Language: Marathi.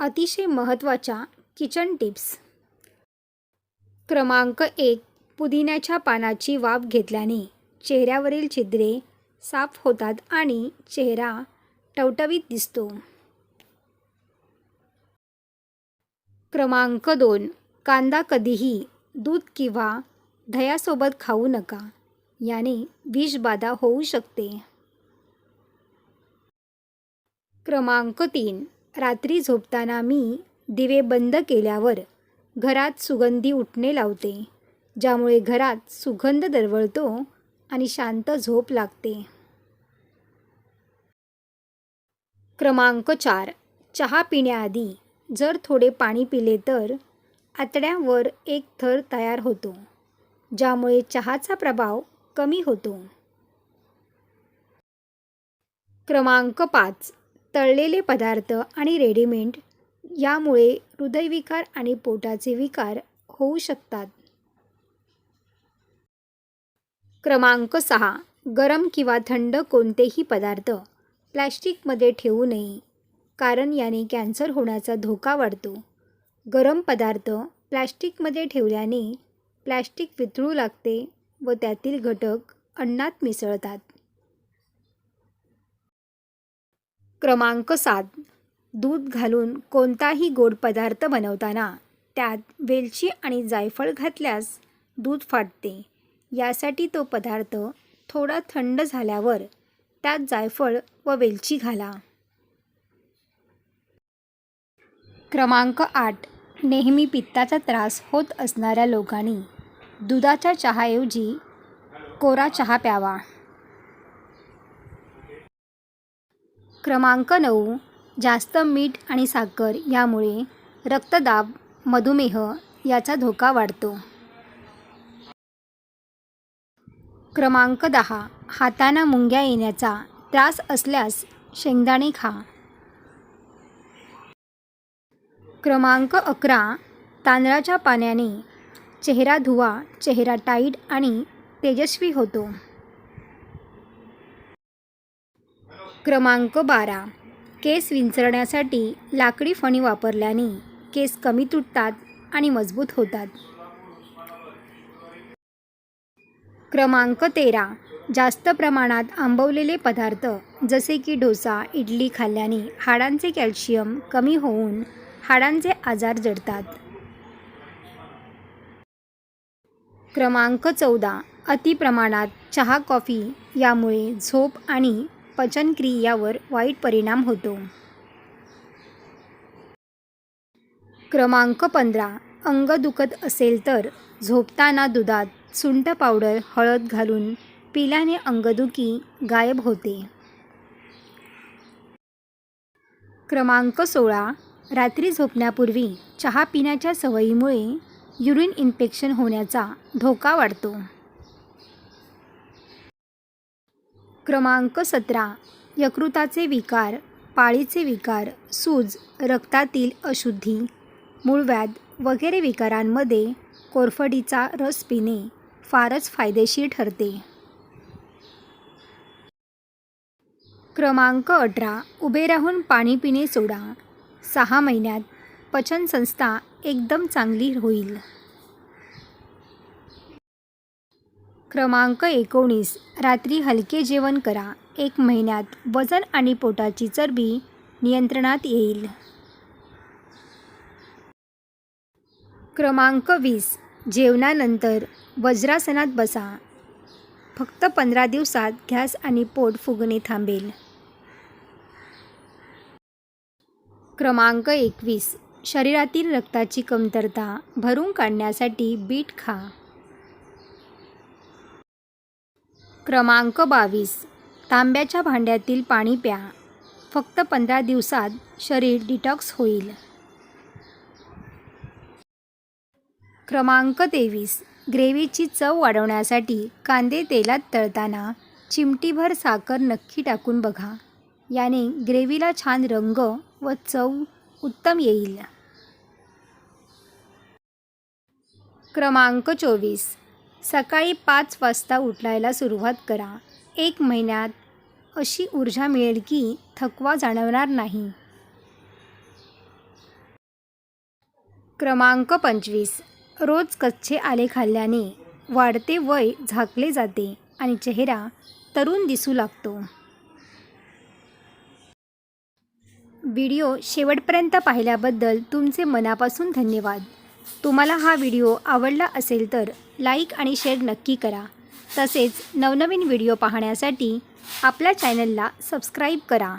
अतिशय महत्त्वाच्या किचन टिप्स. क्रमांक एक पुदिन्याच्या पानाची वाफ घेतल्याने चेहऱ्यावरील छिद्रे साफ होतात आणि चेहरा टवटवीत दिसतो. क्रमांक दोन कांदा कधीही दूध किंवा दह्यासोबत खाऊ नका याने विषबाधा होऊ शकते. क्रमांक तीन रात्री झोपताना मी दिवे बंद केल्यावर घरात सुगंधी उठणे लावते ज्यामुळे घरात सुगंध दरवळतो आणि शांत झोप लागते. क्रमांक चार. चहा पिण्याआधी जर थोडे पाणी पिले तर आतड्यावर एक थर तयार होतो ज्यामुळे चहाचा प्रभाव कमी होतो. क्रमांक पाच. तळलेले पदार्थ आणि रेडीमेड यामुळे हृदयविकार आणि पोटाचे विकार होऊ शकतात. क्रमांक सहा. गरम किंवा थंड कोणतेही पदार्थ. प्लॅस्टिकमध्ये ठेवू नये कारण याने कॅन्सर होण्याचा धोका वाढतो. गरम पदार्थ प्लॅस्टिकमध्ये ठेवल्याने प्लॅस्टिक वितळू लागते व त्यातील घटक अन्नात मिसळतात. क्रमांक सात. दूध घालून कोणताही गोड पदार्थ बनवताना त्यात वेलची आणि जायफळ घातल्यास दूध फाटते. यासाठी तो पदार्थ थोडा थंड झाल्यावर त्यात जायफळ व वेलची घाला. क्रमांक आठ. नेहमी पित्ताचा त्रास होत असणाऱ्या लोकांनी दुधाच्या चहाऐवजी कोरा चहा प्यावा. क्रमांक नऊ जास्त मीठ आणि साखर यामुळे रक्तदाब मधुमेह याचा धोका वाढतो. क्रमांक दहा हाताना मुंग्या येण्याचा त्रास असल्यास शेंगदाणे खा. क्रमांक अकरा तांदळाच्या पाण्याने चेहरा धुवा चेहरा टाईट आणि तेजस्वी होतो. क्रमांक बारा. केस विंचरण्यासाठी लाकडी फणी वापरल्याने केस कमी तुटतात आणि मजबूत होतात. क्रमांक तेरा. जास्त प्रमाणात आंबवलेले पदार्थ जसे की डोसा इडली खाल्ल्याने हाडांचे कॅल्शियम कमी होऊन हाडांचे आजार जडतात. क्रमांक चौदा. अतिप्रमाणात चहा कॉफी यामुळे झोप आणि पचनक्रियावर वाईट परिणाम होतो. क्रमांक पंधरा. अंग दुखत असेल तर झोपताना दुधात सुंट पावडर हळद घालून पिल्याने अंगदुखी गायब होते. क्रमांक सोळा. रात्री झोपण्यापूर्वी चहा पिण्याच्या सवयीमुळे युरिन इन्फेक्शन होण्याचा धोका वाढतो. क्रमांक सतरा. यकृताचे विकार पाळीचे विकार सूज रक्तातील अशुद्धी मूळव्याध वगैरे विकारांमध्ये कोरफडीचा रस पिणे फारच फायदेशीर ठरते. क्रमांक अठरा. उभे राहून पाणी पिणे सोडा. सहा महिन्यात पचनसंस्था एकदम चांगली होईल. क्रमांक एकोणीस. रात्री हलके जेवण करा. एक महिन्यात वजन आणि पोटाची चरबी नियंत्रणात येईल. क्रमांक वीस. जेवणानंतर वज्रासनात बसा. फक्त पंधरा दिवसात गॅस आणि पोट फुगणे थांबेल. क्रमांक एकवीस. शरीरातील रक्ताची कमतरता भरून काढण्यासाठी बीट खा. क्रमांक बावीस. तांब्याच्या भांड्यातील पाणी प्या. फक्त पंधरा दिवसात शरीर डिटॉक्स होईल. क्रमांक तेवीस. ग्रेव्हीची चव वाढवण्यासाठी कांदे तेलात तळताना चिमटीभर साखर नक्की टाकून बघा. याने ग्रेव्हीला छान रंग व चव उत्तम येईल. क्रमांक चोवीस. सकाळी पाच वाजता उठलायला सुरुवात करा. एक महिन्यात अशी ऊर्जा मिळेल की थकवा जाणवणार नाही. क्रमांक पंचवीस. रोज कच्चे आले खाल्ल्याने वाढते वय झाकले जाते आणि चेहरा तरुण दिसू लागतो. व्हिडिओ शेवटपर्यंत पाहिल्याबद्दल तुमचे मनापासून धन्यवाद. तुम्हाला हा व्हिडिओ आवडला असेल तर लाईक आणि शेअर नक्की करा. तसेच नवनवीन व्हिडिओ पाहण्यासाठी आपल्या चॅनलला सबस्क्राईब करा.